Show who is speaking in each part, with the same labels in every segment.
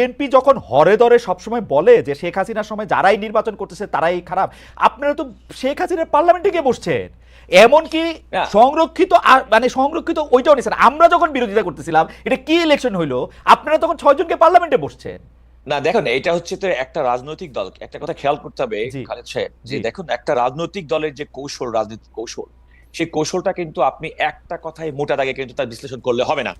Speaker 1: BNP যখন হরে দরে সবসময় বলে যে শেখ হাসিনার সময় যারাই নির্বাচন করতেছে তারাই খারাপ আপনারা তো শেখ হাসিনার পার্লামেন্টে গিয়ে বসছেন। এমনকি সংরক্ষিত মানে সংরক্ষিত ওইটাও নিছেন আমরা যখন বিরোধিতা করতেছিলাম এটা কি ইলেকশন হইল? আপনারা তখন ছয়জনকে পার্লামেন্টে বসছেন।
Speaker 2: না দেখুন এটা হচ্ছে তো একটা রাজনৈতিক দল। একটা কথা খেয়াল করতে হবে খালেদ সাহেব যে দেখুন একটা রাজনৈতিক দলের যে কৌশল রাজনৈতিক কৌশল সেই কৌশলটা কিন্তু আপনি একটা কথায় মোটা দাগে কিন্তু তার বিশ্লেষণ করলে হবে না।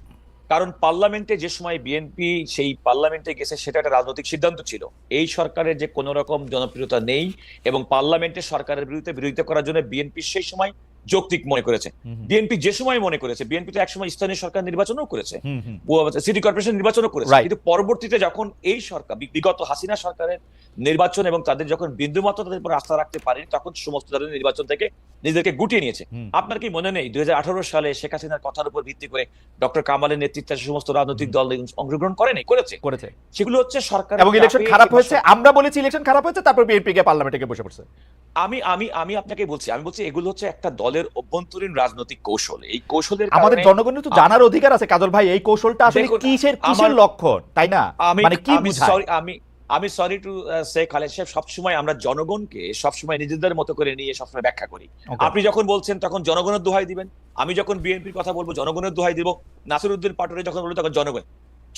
Speaker 2: কারণ পার্লামেন্টে যে সময় বিএনপি সেই পার্লামেন্টে গেছে, সেটা একটা রাজনৈতিক সিদ্ধান্ত ছিল। এই সরকারের যে কোনো রকম জনপ্রিয়তা নেই এবং পার্লামেন্টে সরকারের বিরুদ্ধে বিরোধিতা করার জন্য বিএনপি সেই সময় যৌক্তিক মনে করেছে। বিএনপি যে সময় মনে করেছে বিএনপি তো একসময় স্থানীয় সরকার নির্বাচনও করেছে। সিটি কর্পোরেশন নির্বাচনও করেছে। কিন্তু পরবর্তীতে যখন এই সরকার বিগত হাসিনা সরকারের নির্বাচন এবং তাদের যখন বিন্দুমাত্র তাদের উপর আস্থা রাখতে পারেনি তখন সমস্ত ধরনের নির্বাচন থেকে নিজেদেরকে গুটিয়ে নিয়েছে। আপনার কি মনে নেই? দুই সালে শেখ হাসিনার কথার উপর ভিত্তি করে ডক্টর কামালের নেতৃত্বে সমস্ত রাজনৈতিক দল অংশগ্রহণ করেনি করেছে?
Speaker 1: করেছে।
Speaker 2: সেগুলো হচ্ছে সরকার
Speaker 1: এবং ইলেকশন খারাপ হয়েছে। আমরা বলেছি ইলেকশন খারাপ হয়েছে তারপর বিএনপি কে পার্লামেন্টে বসে পড়ছে।
Speaker 2: আমি আমি আমি আপনাকে বলছি আমি বলছি এগুলো হচ্ছে একটা দলের অভ্যন্তরীণ রাজনৈতিক কৌশল। এই কৌশলের
Speaker 1: আমাদের জনগণের তো জানার অধিকার আছে। কাজল ভাই এই কৌশলটা আসলে কিসের কিসের লক্ষণ? তাই না? মানে কি বুঝায়?
Speaker 2: সরি আমি আমি সরি টু সে খালেদ সাহেব সবসময় আমরা জনগণকে সবসময় নিজেদের মতো করে নিয়ে সবসময় ব্যাখ্যা করি। আপনি যখন বলছেন তখন জনগণের দোহাই দিবেন। আমি যখন বিএনপির কথা বলব জনগণের দোহাই দিব। নাসিরউদ্দিন পাটোয়ারি যখন বলব তখন জনগণ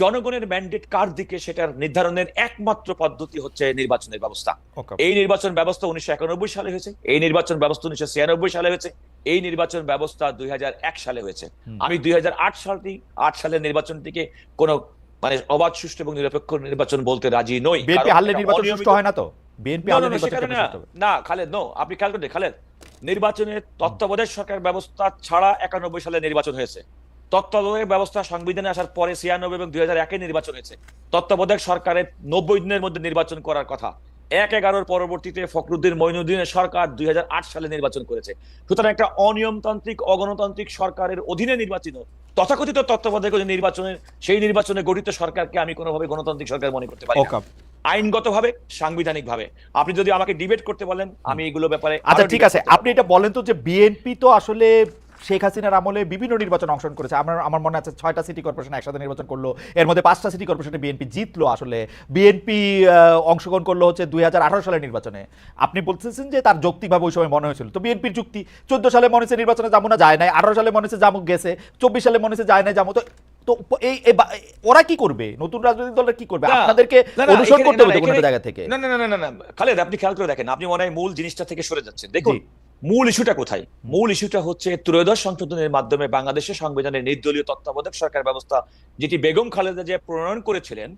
Speaker 2: জনগণের ম্যান্ডেট কার দিকে সেটার নির্ধারণের একমাত্র পদ্ধতি হচ্ছে নির্বাচনের ব্যবস্থা। এই নির্বাচন ব্যবস্থা উনিশশো একানব্বই সালে হয়েছে এই নির্বাচন ব্যবস্থা উনিশশো ছিয়ানব্বই সালে হয়েছে এই নির্বাচন ব্যবস্থা দুই সালে হয়েছে। আমি দুই সালটি আট সালের নির্বাচনটিকে কোনো মানে অবাধ সুষ্ঠু এবং নিরপেক্ষ নির্বাচন বলতে রাজি নই
Speaker 1: নির্বাচন সুষ্ঠু হয় না তো? বিএনপি
Speaker 2: না। খালেদ নো আপনি খেয়াল করতে খালেদ নির্বাচনের তত্ত্বাবধায়ক সরকার ব্যবস্থা ছাড়া একানব্বই সালে নির্বাচন হয়েছে। তত্ত্বাবধায়ক ব্যবস্থা সংবিধানে আসার পরে ছিয়ানব্বই এবং দুই হাজার একে নির্বাচন হয়েছে। তত্ত্বাবধায়ক সরকারের নব্বই দিনের মধ্যে নির্বাচন করার কথা। এক এগারোর পরবর্তীতে ফখরুদ্দিন মঈনুদ্দিনের সরকার দুই সালে নির্বাচন করেছে। সুতরাং একটা অনিয়মতান্ত্রিক অগণতান্ত্রিক সরকারের অধীনে নির্বাচিত তথাকথিত তত্ত্বাবধায়ক যে নির্বাচনের সেই নির্বাচনে গঠিত সরকারকে আমি কোনোভাবে গণতান্ত্রিক সরকার মনে করতে পারি. আইনগতভাবে সাংবিধানিকভাবে। আপনি যদি আমাকে ডিবেট করতে বলেন আমি এগুলো ব্যাপারে
Speaker 1: আচ্ছা ঠিক আছে। আপনি এটা বলেন তো যে বিএনপি তো আসলে শেখ হাসিনার আমলে বিভিন্ন নির্বাচন অংশগ্রহণ করেছে। আমার আমার মনে আছে ছয়টা সিটি কর্পোরেশন একসাথে নির্বাচন করল। এর মধ্যে পাঁচটা সিটি কর্পোরেশনে বিএনপি জিতলো আসলে। বিএনপি অংশগ্রহণ করল হচ্ছে দুই সালের নির্বাচনে। আপনি বলতেছেন যে তার যৌক্তিকভাবে ওই সময় মনে হয়েছিল। তো বিএনপির যুক্তি চোদ্দ সালে মনে হচ্ছে নির্বাচনে যাব না যায় নাই। আঠারো সালে মনে হচ্ছে জামুক গেছে। চব্বিশ সালে মনে হচ্ছে যায় নাই যাব। তো তো এই ওরা কি করবে? নতুন রাজনৈতিক দলরা কি করবে? আপনাদেরকে অনুসরণ করতে হবে কোনো জায়গা থেকে।
Speaker 2: না না না না না খালেদ আপনি খেয়াল করে দেখেন। আপনি মনে হয় মূল জিনিসটা থেকে সরে যাচ্ছেন। দেখুন। মূল ইস্যুটা কোথায়? মূল ইস্যুটা হচ্ছে ত্রয়োদশ সংশোধনের মাধ্যমে বাংলাদেশের সংবিধানের নির্দলীয় তত্ত্বাবধায়ক সরকার ব্যবস্থা যেটি বেগম খালেদা জিয়া প্রণয়ন করেছিলেন।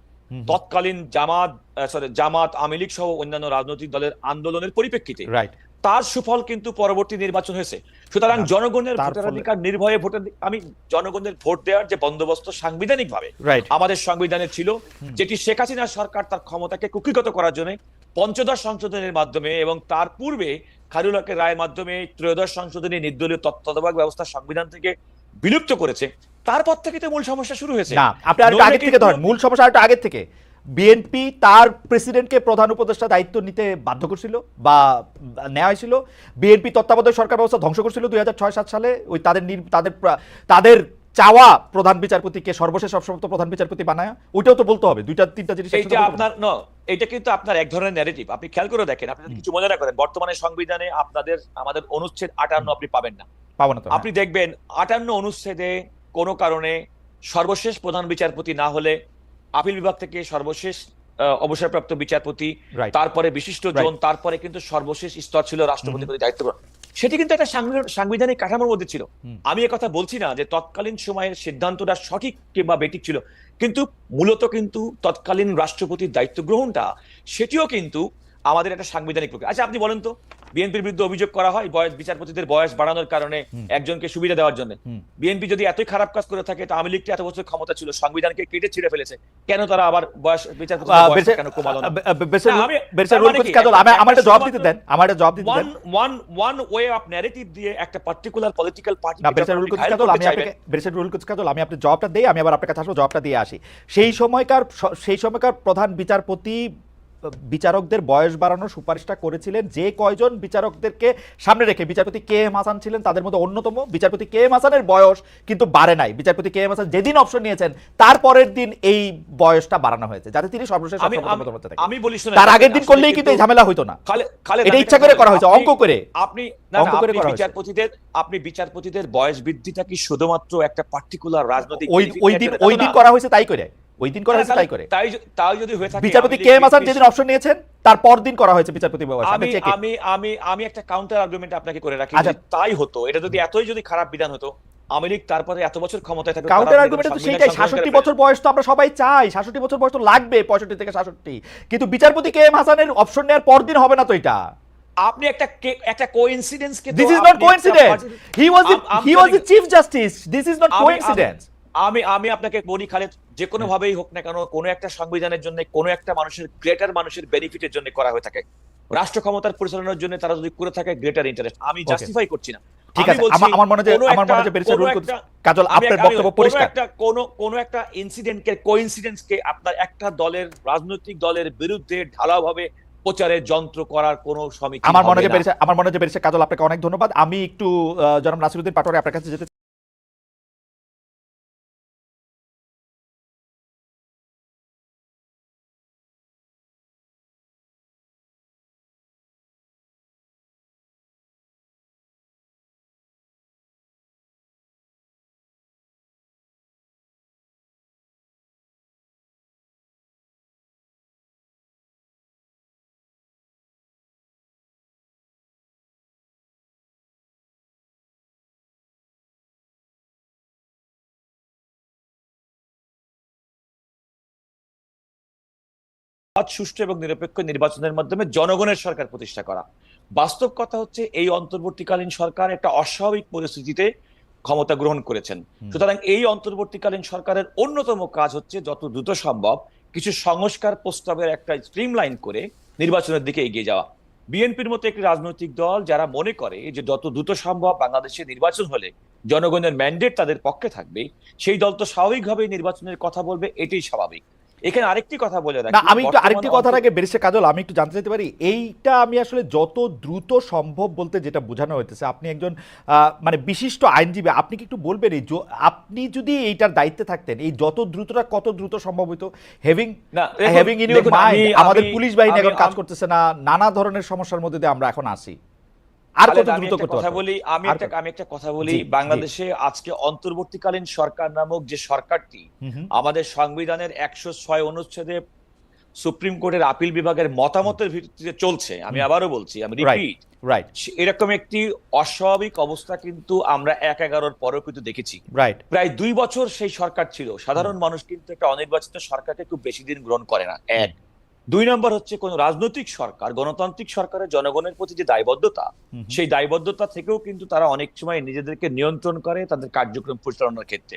Speaker 2: তৎকালীন জামাত সরি জামাত আওয়ামী লীগ সহ অন্যান্য রাজনৈতিক দলের আন্দোলনের পরিপ্রেক্ষিতে।
Speaker 1: রাইট
Speaker 2: তার সুফল কিন্তু পরবর্তী নির্বাচন হয়েছে। সুতরাং জনগণের অধিকার নির্ভয়ে ভোটার আমি জনগণের ভোট দেওয়ার যে বন্দোবস্ত সাংবিধানিক ভাবে আমাদের সংবিধানে ছিল যেটি শেখ হাসিনা সরকার তার ক্ষমতাকে কুকিগত করার জন্য পঞ্চদশ সংশোধনের মাধ্যমে এবং তার পূর্বে খায়রুল হকের রায়ের মাধ্যমে ত্রয়োদশ সংশোধনী নির্দলীয় তত্ত্বাবধায়ক ব্যবস্থা সংবিধান থেকে বিলুপ্ত করেছে। তারপর থেকে তো মূল সমস্যা শুরু হয়েছে।
Speaker 1: না আপনি
Speaker 2: নইলে
Speaker 1: আগের থেকে ধরেন মূল সমস্যা আরেকটু আগের থেকে। বিএনপি তার প্রেসিডেন্টকে প্রধান উপদেষ্টা দায়িত্ব নিতে বাধ্য করছিল বা নেওয়া হয়েছিল বিএনপি তত্ত্বাবধায়ক সরকার ব্যবস্থা ধ্বংস করছিল দুই হাজার ছয় সাত সালে। ওই তাদের তাদের তাদের চাওয়া প্রধান বিচারপতিকে সর্বশেষ সবসময় প্রধান বিচারপতি বানায় ওইটাও তো বলতে হবে। দুইটা তিনটা জিনিস
Speaker 2: এইটা আপনার ন এটা কিন্তু আপনার এক ধরনের ন্যারেটিভ আপনি খেয়াল করে দেখেন আপনি কিছু মনে না করেন বর্তমানে সংবিধানে আপনাদের আমাদের অনুচ্ছেদ আটান্ন আপনি পাবেন না।
Speaker 1: পাবো না হ্যাঁ।
Speaker 2: আপনি দেখবেন আটান্ন অনুচ্ছেদে কোনো কারণে সর্বশেষ প্রধান বিচারপতি না হলে আপিল বিভাগ থেকে সর্বশেষ অবসরপ্রাপ্ত বিচারপতি তারপরে বিশিষ্ট জন তারপরে কিন্তু সর্বশেষ স্তর ছিল রাষ্ট্রপতি দায়িত্ব। সেটি কিন্তু একটা সাংবিধানিক- কাঠামোর মধ্যে ছিল।
Speaker 1: আমি
Speaker 2: আমি কথা বলছি না যে তৎকালীন সময়ের সিদ্ধান্তটা সঠিক কিংবা বেটিক ছিল। কিন্তু মূলত কিন্তু তৎকালীন রাষ্ট্রপতির দায়িত্ব গ্রহণটা সেটিও কিন্তু আমাদের একটা সাংবিধানিক প্রক্রিয়া। আচ্ছা আপনি বলেন তো। বিএনপির বিরুদ্ধে অভিযোগ করা হয় বয়স বিচারপতিদের বয়স বাড়ানোর কারণে একজনকে সুবিধা দেওয়ার জন্য। বিএনপি যদি এতই খারাপ কাজ করে থাকে তা আওয়ামী লীগটা এত বছর ক্ষমতা ছিল সংবিধানকে কেটে ছিঁড়ে ফেলেছে। কেন তারা আবার বয়স বিচারপতি কেন কমালো মানে
Speaker 1: আমার জবাব দিতে দেন আমার জবাব দিতে দেন।
Speaker 2: One one way of narrative দিয়ে একটা পার্টিকুলার পলিটিক্যাল পার্টি
Speaker 1: আমি আপনাকে বেরসের রুল কোচ কাজল আমি আপনি জবাবটা দেই আমি আবার আপনার কাছে আসব জবাবটা দিয়ে আসি। সেই সময়কার সেই সময়কার প্রধান বিচারপতি বিচারকদের বয়স বাড়ানোর সুপারিশটা করেছিলেন। যে কয়জন বিচারকদেরকে সামনে রেখে বিচারপতি কে এম হাসান ছিলেন তাদের মধ্যে অন্যতম বিচারপতি কে এম হাসানের বয়স কিন্তু বাড়ে নাই। বিচারপতি কে এম হাসান যেদিন অপশন নিয়েছেন তারপরের দিন এই বয়সটা বাড়ানো হয়েছে যাতে তিনি সর্বশেষ
Speaker 2: আমি বলি
Speaker 1: তার আগের দিন করলেই কিন্তু এই ঝামেলা হইতো না। এটা ইচ্ছা করে করা হয়েছে, অঙ্ক করে।
Speaker 2: আপনি না, না,
Speaker 1: অঙ্ক করে করা
Speaker 2: বিচারপতিদের আপনি বিচারপতিদের বয়স বৃদ্ধিটা কি শুধুমাত্র একটা পার্টিকুলার রাজনৈতিক
Speaker 1: ওই দিন ওই দিন করা হয়েছে তাই করে। ওই দিন করা হয়েছে তাই করে।
Speaker 2: তাই তাই যদি হয়ে থাকে
Speaker 1: বিচারপতি কে এম হাসান যেদিন অপশন নিয়েছেন তার পর দিন করা হয়েছে বিচারপতি বয়স
Speaker 2: আমি। আমি আমি আমি একটা কাউন্টার আর্গুমেন্ট আপনাকে করে রাখি
Speaker 1: আচ্ছা।
Speaker 2: তাই হতো এটা যদি এতই যদি খারাপ বিধান হতো লীগ তারপরে এত বছর ক্ষমতায়
Speaker 1: কাউন্টার আর্গুমেন্ট তো
Speaker 2: সংবিধান
Speaker 1: সেইটাই
Speaker 2: সংশোধন
Speaker 1: সাতষট্টি
Speaker 2: করে
Speaker 1: বছর বয়স তো আমরা সবাই চাই সাতষট্টি বছর বয়স তো লাগবে পঁয়ষট্টি থেকে সাতষট্টি। কিন্তু বিচারপতি কে এম হাসানের অপশন নেওয়ার পর দিন হবে না তো এটা।
Speaker 2: আপনি একটা একটা coincidence K
Speaker 1: this is not coincidence he was he was the chief justice this is not coincidence
Speaker 2: আমি আমি আপনাকে বলি খালেদ যে কোনো ভাবেই হোক না কেন কোনো একটা সংবিধানের জন্য কোনো একটা মানুষের গ্রেটার মানুষের বেনিফিটের জন্য করা হয়ে থাকে। রাষ্ট্র ক্ষমতার পরিচালনার জন্য তারা যদি করে থাকে গ্রেটার ইন্টারেস্ট আমি জাস্টিফাই করছি না।
Speaker 1: ঠিক আছে। আমার মনে হয় আমার মনে হয়
Speaker 2: কোনো
Speaker 1: রুল কাজল আপনার বক্তব্য পরিষ্কার।
Speaker 2: একটা কোনো কোনো একটা ইনসিডেন্টকে কোইন্সিডেন্সকে আপনার একটা দলের রাজনৈতিক দলের বিরুদ্ধে ঢালাওভাবে প্রচারের যন্ত্র করার কোনো সমীক্ষা
Speaker 1: আমার মনে হয় আমার মনে হয় যে বেরিস্টার কাজল আপনাকে অনেক ধন্যবাদ। আমি একটু জনাব নাসিরুদ্দিন পাটোয়ারি আপনার কাছে যেতে
Speaker 2: সৎ, সুষ্ঠু এবং নিরপেক্ষ নির্বাচনের মাধ্যমে জনগণের সরকার প্রতিষ্ঠা করা। বাস্তব কথা হচ্ছে এই অন্তর্বর্তীকালীন সরকার একটা অস্বাভাবিক পরিস্থিতিতে ক্ষমতা গ্রহণ করেছেন। সুতরাং এই অন্তর্বর্তীকালীন সরকারের অন্যতম কাজ হচ্ছে যত দ্রুত সম্ভব কিছু সংস্কার প্রস্তাবের একটা স্ট্রিমলাইন করে নির্বাচনের দিকে এগিয়ে যাওয়া। বিএনপির মতো একটি রাজনৈতিক দল যারা মনে করে যে যত দ্রুত সম্ভব বাংলাদেশে নির্বাচন হলে জনগণের ম্যান্ডেট তাদের পক্ষে থাকবে সেই দল তো স্বাভাবিকভাবেই নির্বাচনের কথা বলবে এটাই স্বাভাবিক। এখানে আরেকটি কথা বলে রাখি।
Speaker 1: আমি একটু আরেকটি কথার আগে বেরিস্টার কাজল আমি একটু জানতে চাইতে পারি এইটা আমি আসলে যত দ্রুত সম্ভব বলতে যেটা বোঝানো হইতেছে আপনি একজন মানে বিশিষ্ট আইনজীবী আপনি কি একটু বলবেন এই আপনি যদি এইটার দায়িত্বে থাকতেন এই যত দ্রুতটা কত দ্রুত সম্ভব হইতো? Having having in your mind আমাদের পুলিশ বাহিনী এখন কাজ করতেছে না নানা ধরনের সমস্যার মধ্যে দিয়ে আমরা এখন আসি আর কত দ্রুত করতে
Speaker 2: কথা বলি আমি একটা আমি একটা কথা বলি। বাংলাদেশে আজকে অন্তর্বর্তীকালীন সরকার নামক যে সরকারটি আমাদের সংবিধানের একশো ছয় অনুচ্ছেদে সুপ্রিম কোর্টের আপিল বিভাগের মতামতের ভিত্তিতে চলছে। আমি আবারও বলছি আমি রিপিট
Speaker 1: রাইট
Speaker 2: এরকম একটি অস্বাভাবিক অবস্থা কিন্তু আমরা এক এগারোর পরেও কিন্তু দেখেছি।
Speaker 1: রাইট
Speaker 2: প্রায় দুই বছর সেই সরকার ছিল। সাধারণ মানুষ কিন্তু একটা অনির্বাচিত সরকারকে খুব বেশি দিন গ্রহণ করে না। এক। দুই নম্বর হচ্ছে কোন রাজনৈতিক সরকার গণতান্ত্রিক সরকারের জনগণের প্রতি যে দায়বদ্ধতা সেই দায়বদ্ধতা থেকেও কিন্তু তারা অনেক সময় নিজেদেরকে নিয়ন্ত্রণ করে তাদের কার্যক্রম পরিচালনার ক্ষেত্রে।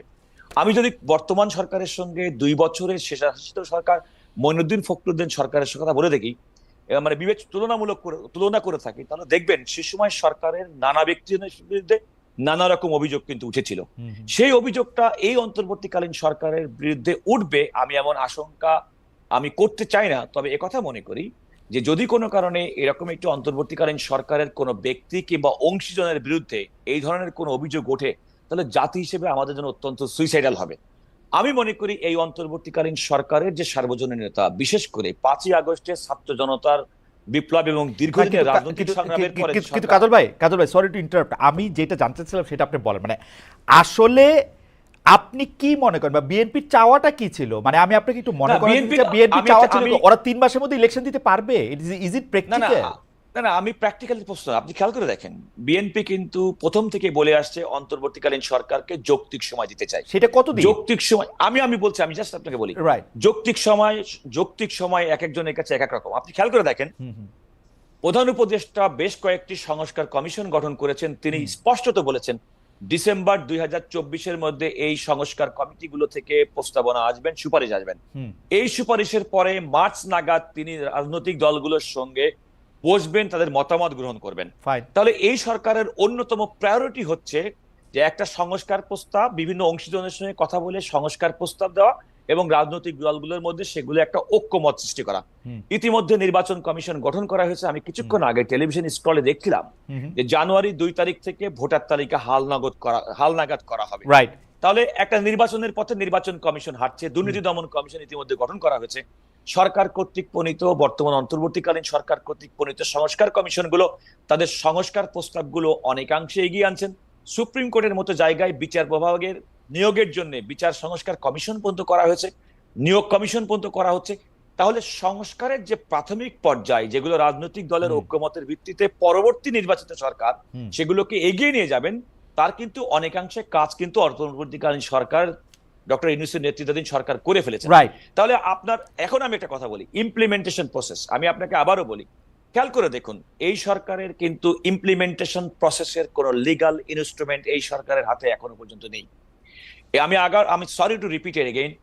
Speaker 2: আমি যদি বর্তমান সরকারের সঙ্গে দুই বছরের শেষাশিত সরকার মইনুদ্দিন ফখরুদ্দিন সরকারের সঙ্গে কথা বলে দেখি মানে বিবেচ তুলনামূলক করে তুলনা করে থাকি তাহলে দেখবেন সে সময় সরকারের নানা ব্যক্তিজনের বিরুদ্ধে নানা রকম অভিযোগ কিন্তু উঠেছিল। সেই অভিযোগটা এই অন্তর্বর্তীকালীন সরকারের বিরুদ্ধে উঠবে আমি এমন আশঙ্কা আমি করতে চাই না তবে একথা মনে করি যে যদি কোনো কারণে এরকম একটি অন্তর্বর্তীকালীন সরকারের কোনো ব্যক্তি কিংবা অংশীজনের বিরুদ্ধে এই ধরনের কোনো অভিযোগ ওঠে তাহলে জাতি হিসেবে আমাদের জন্য অত্যন্ত সুইসাইডাল হবে। আমি মনে করি এই অন্তর্বর্তীকালীন সরকারের যে সার্বজনীন নেতা বিশেষ করে পাঁচই আগস্টের ছাত্র জনতার বিপ্লব এবং দীর্ঘদিনের রাজনৈতিক সংগ্রামের পরে
Speaker 1: কিন্তু- কাজল ভাই কাজল ভাই সরি টু ইন্টারাপ্ট আমি যেটা জানতে চাইছিলাম সেটা আপনি বলেন। মানে আসলে আপনি কি মনে করেন বা বিএনপির চাওয়াটা কি ছিল? মানে আমি আপনাকে একটু মনে করেন বিএনপি চাওয়া ছিল ওরা তিন মাসের মধ্যে ইলেকশন দিতে পারবে? ইজ ইট
Speaker 2: না না
Speaker 1: প্র্যাকটিক্যাল
Speaker 2: না না আমি প্র্যাকটিক্যালি প্রশ্ন। আপনি খেয়াল করে দেখেন বিএনপি কিন্তু প্রথম থেকে বলে আসছে অন্তর্বর্তীকালীন সরকারকে যৌক্তিক সময় দিতে চাই।
Speaker 1: সেটা কত
Speaker 2: যৌক্তিক সময় আমি আমি বলছি আমি জাস্ট আপনাকে বলি।
Speaker 1: রাইট
Speaker 2: যৌক্তিক সময় যৌক্তিক সময় এক একজনের কাছে এক এক রকম। আপনি খেয়াল করে দেখেন প্রধান উপদেষ্টা বেশ কয়েকটি সংস্কার কমিশন গঠন করেছেন। তিনি স্পষ্টত বলেছেন ডিসেম্বর দুই এর মধ্যে এই সংস্কার কমিটিগুলো থেকে প্রস্তাবনা আসবেন সুপারিশ আসবেন। এই সুপারিশের পরে মার্চ নাগাদ তিনি রাজনৈতিক দলগুলোর সঙ্গে বসবেন তাদের মতামত গ্রহণ করবেন। তাহলে এই সরকারের অন্যতম প্রায়োরিটি হচ্ছে যে একটা সংস্কার প্রস্তাব বিভিন্ন অংশীদারের সঙ্গে কথা বলে সংস্কার প্রস্তাব দেওয়া এবং রাজনৈতিক দলগুলোর মধ্যে সেগুলো একটা ঐক্যমত সৃষ্টি করা। ইতিমধ্যে নির্বাচন কমিশন গঠন করা হয়েছে। আমি কিছুক্ষণ আগে টেলিভিশন স্ক্রলে দেখছিলাম। যে জানুয়ারি দুই তারিখ থেকে ভোটার তালিকা হালনাগদ করা হালনাগাদ করা হবে।
Speaker 1: রাইট
Speaker 2: তাহলে একটা নির্বাচনের পথে নির্বাচন কমিশন হাঁটছে দুর্নীতি দমন কমিশন ইতিমধ্যে গঠন করা হয়েছে। সরকার কর্তৃক প্রণীত বর্তমান অন্তর্বর্তীকালীন সরকার কর্তৃক প্রণীত সংস্কার কমিশনগুলো তাদের সংস্কার প্রস্তাবগুলো অনেকাংশে এগিয়ে আনছেন। সুপ্রিম কোর্টের মতো জায়গায় বিচার বিভাগের নিয়োগের জন্য বিচার সংস্কার কমিশন পর্যন্ত করা হয়েছে নিয়োগ কমিশন পর্যন্ত করা হচ্ছে। তাহলে সংস্কারের যে প্রাথমিক পর্যায় যেগুলো রাজনৈতিক দলের ঐক্যমতের ভিত্তিতে পরবর্তী নির্বাচিত সরকার সেগুলোকে এগিয়ে নিয়ে যাবেন তার কিন্তু অনেকাংশে কাজ কিন্তু অন্তর্বর্তীকালীন সরকার ডক্টর ইউনুসের নেতৃত্বাধীন সরকার করে ফেলেছে তাহলে আপনার এখন আমি একটা কথা বলি ইমপ্লিমেন্টেশন প্রসেস আমি আপনাকে আবারও বলি খেয়াল করে দেখুন এই সরকারের কিন্তু ইমপ্লিমেন্টেশন প্রসেসের কোনো লিগাল ইনস্ট্রুমেন্ট এই সরকারের হাতে এখনও পর্যন্ত নেই। I mean, I got, I'm sorry to repeat it again.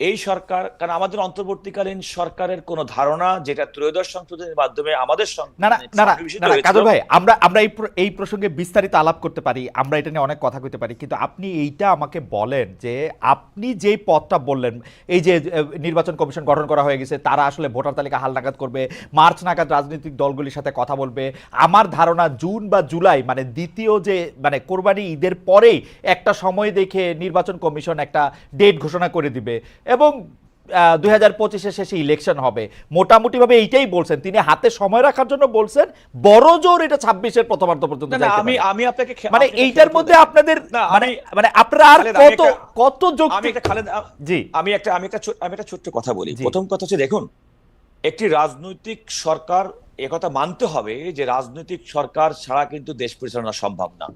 Speaker 2: এই সরকার কারণ আমাদের অন্তর্বর্তীকালীন সরকারের কোনো ধারণা যেটা ত্রয়োদশ সংশোধনের মাধ্যমে আমাদের
Speaker 1: না না না না,
Speaker 2: সন্নিবেশিত
Speaker 1: না না
Speaker 2: হয়েছিল,
Speaker 1: কাজল ভাই আমরা আমরা এই এই প্রসঙ্গে বিস্তারিত আলাপ করতে পারি আমরা এটা নিয়ে অনেক কথা কইতে পারি কিন্তু আপনি এইটা আমাকে বলেন যে আপনি যেই পথটা বললেন এই যে নির্বাচন কমিশন গঠন করা হয়ে গেছে তারা আসলে ভোটার তালিকা হালনাগাদ করবে মার্চ নাগাদ রাজনৈতিক দলগুলির সাথে কথা বলবে আমার ধারণা জুন বা জুলাই মানে দ্বিতীয় যে মানে কোরবানি ঈদের পরেই একটা সময় দেখে নির্বাচন কমিশন একটা ডেট ঘোষণা করে দিবে এবং দুই হাজার পঁচিশের শেষে ইলেকশন হবে। মোটামুটিভাবে এইটাই বলছেন। তিনি হাতে সময় রাখার জন্য বলছেন বড় জোর এটা ছাব্বিশের প্রথমার্ধ পর্যন্ত
Speaker 2: আমি আমি আপনাকে
Speaker 1: মানে এইটার মধ্যে আপনাদের মানে মানে আপনারা আর কত
Speaker 2: একটা-
Speaker 1: কত
Speaker 2: আমি একটা খালেদ
Speaker 1: জি।
Speaker 2: আমি একটা আমি একটা আমি একটা ছোট্ট কথা বলি। প্রথম কথা হচ্ছে দেখুন একটি রাজনৈতিক সরকার একথা মানতে হবে যে রাজনৈতিক সরকার ছাড়া কিন্তু দেশ পরিচালনা সম্ভব না।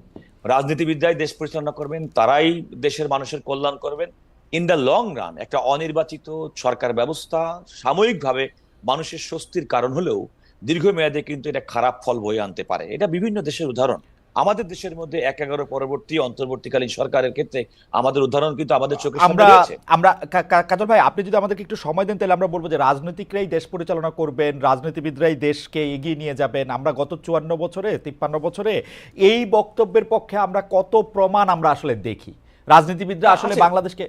Speaker 2: রাজনীতিবিদরাই দেশ পরিচালনা করবেন তারাই দেশের মানুষের কল্যাণ করবেন। ইন দ্য লং রান একটা অনির্বাচিত সরকার ব্যবস্থা সাময়িকভাবে মানুষের স্বস্তির কারণ হলেও দীর্ঘমেয়াদে কিন্তু এটা খারাপ ফল বয়ে আনতে পারে। এটা বিভিন্ন দেশের উদাহরণ। আমাদের দেশের মধ্যে এক এগারো পরবর্তী অন্তর্বর্তীকালীন সরকারের ক্ষেত্রে আমাদের উদাহরণ কিন্তু আমাদের সামনে
Speaker 1: আমরা আমরা কাজল ভাই আপনি যদি আমাদেরকে একটু সময় দেন তাহলে আমরা বলব যে রাজনীতিকরাই দেশ পরিচালনা করবেন রাজনীতিবিদরাই দেশকে এগিয়ে নিয়ে যাবেন। আমরা গত চুয়ান্ন বছরে তিপ্পান্ন বছরে এই বক্তব্যের পক্ষে আমরা কত প্রমাণ আমরা আসলে দেখি। রাজনীতিবিদরা আসলে বাংলাদেশকে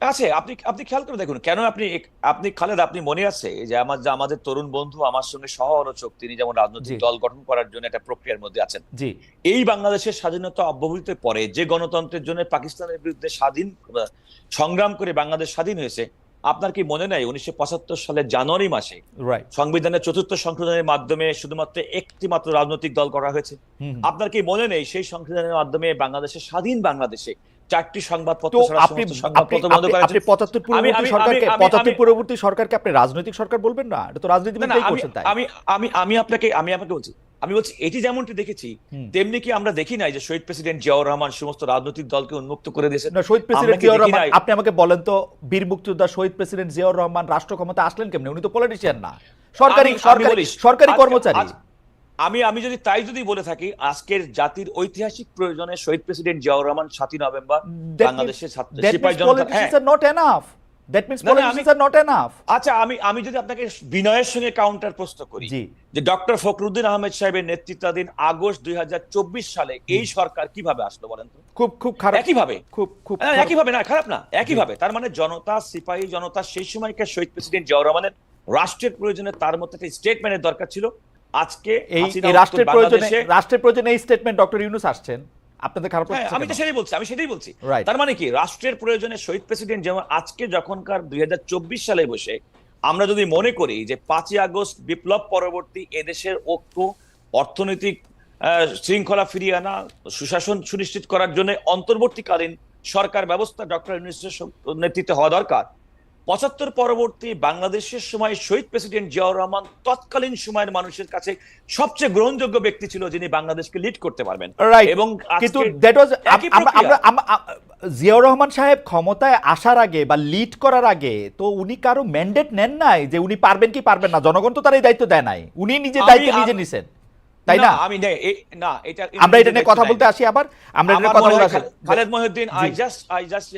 Speaker 2: আছে আপনি আপনি খেয়াল করে দেখুন কেন আপনি আপনি খালেদ আপনি মনে আছে যে আমার যে আমাদের তরুণ বন্ধু আমার সঙ্গে সহ আলোচক তিনি যেমন রাজনৈতিক দল গঠন করার জন্য একটা প্রক্রিয়ার মধ্যে আছেন।
Speaker 1: জি।
Speaker 2: এই বাংলাদেশের স্বাধীনতা অব্যবহিতের পরে যে গণতন্ত্রের জন্য পাকিস্তানের বিরুদ্ধে স্বাধীন সংগ্রাম করে বাংলাদেশ স্বাধীন হয়েছে আপনার কি মনে নাই উনিশশো পঁচাত্তর সালের জানুয়ারি মাসে সংবিধানের চতুর্থ সংশোধনের মাধ্যমে শুধুমাত্র একটি মাত্র রাজনৈতিক দল করা হয়েছে? আপনার কি মনে নেই সেই সংশোধনের মাধ্যমে বাংলাদেশের স্বাধীন বাংলাদেশে চারটি সংবাদপত্র
Speaker 1: আপনি আপনি-। পঁচাত্তর পূর্ববর্তী সরকারকে পঁচাত্তর পূর্ববর্তী সরকারকে আপনি রাজনৈতিক সরকার বলবেন না? এটা তো রাজনীতিবিদরাই করছেন তাই।
Speaker 2: আমি আমি আমি আপনাকে আমি আপনাকে বলছি। আমি বলছি এটি যেমনটি দেখেছি তেমনি কি আমরা দেখি নাই যে শহীদ প্রেসিডেন্ট জিয়াউর রহমান সমস্ত রাজনৈতিক দলকে উন্মুক্ত করে দিয়েছেন?
Speaker 1: না শহীদ প্রেসিডেন্ট জিয়াউর রহমান আপনি আমাকে বলেন তো বীর মুক্তিযোদ্ধা শহীদ প্রেসিডেন্ট জিয়াউর রহমান রাষ্ট্র ক্ষমতা আসলেন কেমনে? উনি তো পলিটিশিয়ান না। সরকারি সরকারি সরকারি কর্মচারী।
Speaker 2: আমি আমি যদি তাই যদি বলে থাকি আজকের জাতির ঐতিহাসিক প্রয়োজনে শহীদ প্রেসিডেন্ট জিয়াউর রহমান সাতই নভেম্বর বাংলাদেশের হ্যাঁ. আচ্ছা আমি আমি যদি আপনাকে বিনয়ের সঙ্গে কাউন্টার প্রশ্ন করি যে ডক্টর ফখরুদ্দিন আহমেদ সাহেবের নেতৃত্বাধীন আগস্ট দুই হাজার চব্বিশ সালে এই সরকার কীভাবে আসলো বলেন তো?
Speaker 1: খুব খুব খারাপ
Speaker 2: একইভাবে?
Speaker 1: খুব খুব
Speaker 2: হ্যাঁ,
Speaker 1: খারাপ।
Speaker 2: একইভাবে না খারাপ না একইভাবে। তার মানে জনতা সিপাহী জনতা সেই সময়কার শহীদ প্রেসিডেন্ট জিয়াউর রহমানের রাষ্ট্রের প্রয়োজনে তার মধ্যে একটা স্টেটমেন্টের দরকার ছিল। আজকে
Speaker 1: এই রাষ্ট্রের প্রয়োজনে রাষ্ট্রের প্রয়োজনে এই স্টেটমেন্ট ডক্টর ইউনুস আসছেন। আপনাদের খারাপ
Speaker 2: হ্যাঁ আমি তো সেটাই বলছি আমি সেটাই বলছি। তার মানে কি? রাষ্ট্রের প্রয়োজনে শহীদ প্রেসিডেন্ট যেমন আজকে যখনকার দুই সালে বসে আমরা যদি মনে করি যে পাঁচই আগস্ট বিপ্লব পরবর্তী এদেশের ঐক্য অর্থনৈতিক শৃঙ্খলা ফিরিয়ে আনা সুশাসন সুনিশ্চিত করার জন্য অন্তর্বর্তীকালীন সরকার ব্যবস্থা ডক্টর ইউনুসের নেতৃত্বে হওয়া দরকার পঁচাত্তর পরবর্তী বাংলাদেশের সময় শহীদ প্রেসিডেন্ট জিয়াউর রহমান তৎকালীন সময়ের মানুষের কাছে সবচেয়ে গ্রহণযোগ্য ব্যক্তি ছিল যিনি বাংলাদেশকে লিড করতে পারবেন। এবং
Speaker 1: কিন্তু দ্যাট ওয়াজ আমরা জিয়াউর রহমান সাহেব ক্ষমতায় আসার আগে বা লিড করার আগে তো উনি কারও ম্যান্ডেট নেন নাই যে উনি পারবেন কি পারবেন না? জনগণ তো তার এই দায়িত্ব দেয় নাই। উনি নিজের
Speaker 2: আমি-
Speaker 1: দায়িত্ব নিজে নিছেন। তাই না
Speaker 2: আমি না এটা
Speaker 1: আমরা এটা নিয়ে কথা বলতে আসি আবার আমরা এটা কথা বলতে আসি।
Speaker 2: Khaled Mohiuddin I just I just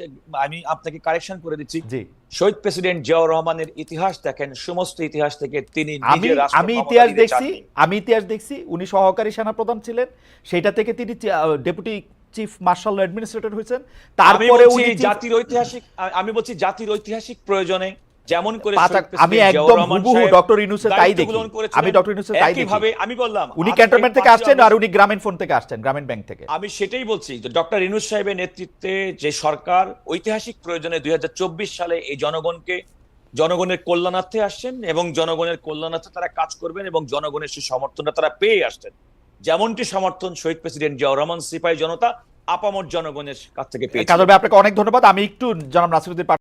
Speaker 2: আমি আপনাকে কারেকশন করে দিচ্ছি।
Speaker 1: জি।
Speaker 2: শহীদ প্রেসিডেন্ট জিয়াউর রহমানের ইতিহাস দেখেন সমস্ত ইতিহাস থেকে তিনি
Speaker 1: আমি আমি ইতিহাস দেখছি আমি ইতিহাস দেখছি উনি সহকারী সেনাপ্রধান ছিলেন সেইটা থেকে তিনি ডেপুটি চিফ মার্শাল অ্যাডমিনিস্ট্রেটর হয়েছেন। তারপরে উনি
Speaker 2: জাতির ঐতিহাসিক আমি বলছি জাতির ঐতিহাসিক প্রয়োজনে যেমন করে
Speaker 1: আমি একদম হুবহু ডক্টর তাই দেখি। আমি ডক্টর তাই দেখি।
Speaker 2: একইভাবে আমি বললাম
Speaker 1: উনি ক্যান্টনমেন্ট থেকে আসছেন আর উনি গ্রামীণ ফোন থেকে আসছেন গ্রামীণ ব্যাংক থেকে
Speaker 2: আমি সেটাই বলছি যে ডক্টর ইনুস সাহেবের নেতৃত্বে যে সরকার ঐতিহাসিক প্রয়োজনে দুই সালে এই জনগণকে জনগণের কল্যাণার্থে আসছেন এবং জনগণের কল্যাণার্থে তারা কাজ করবেন এবং জনগণের সেই সমর্থনটা তারা পেয়ে আসছেন যেমনটি সমর্থন শহীদ প্রেসিডেন্ট জিয়াউর রহমান সিপাহী জনতা আপামর জনগণের কাছ থেকে পেয়েছে
Speaker 1: আপনাকে অনেক ধন্যবাদ আমি একটু জনাব নাসিরুদ্দিন